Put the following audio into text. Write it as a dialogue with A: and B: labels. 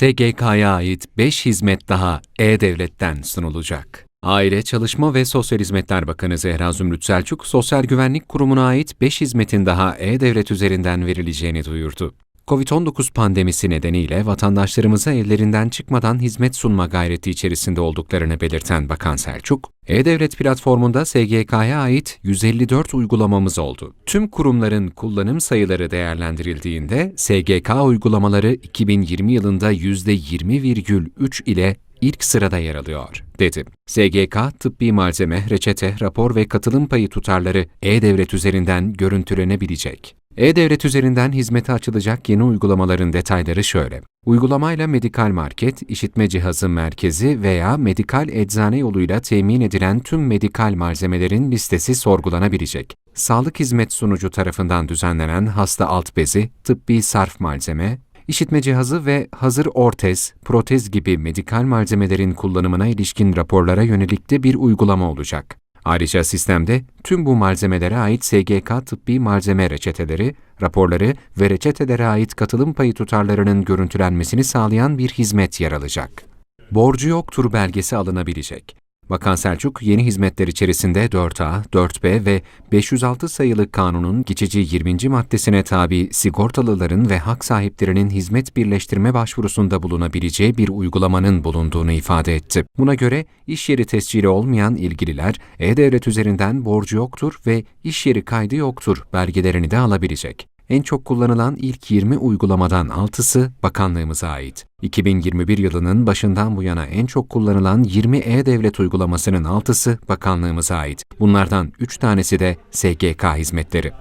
A: SGK'ya ait 5 hizmet daha E-Devlet'ten sunulacak. Aile, Çalışma ve Sosyal Hizmetler Bakanı Zehra Zümrüt Selçuk, Sosyal Güvenlik Kurumu'na ait 5 hizmetin daha E-Devlet üzerinden verileceğini duyurdu. Covid-19 pandemisi nedeniyle vatandaşlarımıza evlerinden çıkmadan hizmet sunma gayreti içerisinde olduklarını belirten Bakan Selçuk, E-Devlet platformunda SGK'ya ait 154 uygulamamız oldu. Tüm kurumların kullanım sayıları değerlendirildiğinde SGK uygulamaları 2020 yılında %20,3 ile ilk sırada yer alıyor, dedi. SGK, tıbbi malzeme, reçete, rapor ve katılım payı tutarları E-Devlet üzerinden görüntülenebilecek. E-Devlet üzerinden hizmete açılacak yeni uygulamaların detayları şöyle. Uygulamayla medikal market, işitme cihazı merkezi veya medikal eczane yoluyla temin edilen tüm medikal malzemelerin listesi sorgulanabilecek. Sağlık hizmet sunucu tarafından düzenlenen hasta alt bezi, tıbbi sarf malzeme, işitme cihazı ve hazır ortez, protez gibi medikal malzemelerin kullanımına ilişkin raporlara yönelik de bir uygulama olacak. Ayrıca sistemde tüm bu malzemelere ait SGK tıbbi malzeme reçeteleri, raporları ve reçetelere ait katılım payı tutarlarının görüntülenmesini sağlayan bir hizmet yer alacak. Borcu yoktur belgesi alınabilecek. Bakan Selçuk, yeni hizmetler içerisinde 4A, 4B ve 506 sayılı kanunun geçici 20. maddesine tabi sigortalıların ve hak sahiplerinin hizmet birleştirme başvurusunda bulunabileceği bir uygulamanın bulunduğunu ifade etti. Buna göre iş yeri tescili olmayan ilgililer E-Devlet üzerinden borcu yoktur ve iş yeri kaydı yoktur belgelerini de alabilecek. En çok kullanılan ilk 20 uygulamadan 6'sı bakanlığımıza ait. 2021 yılının başından bu yana en çok kullanılan 20 E-Devlet uygulamasının 6'sı bakanlığımıza ait. Bunlardan 3 tanesi de SGK hizmetleri.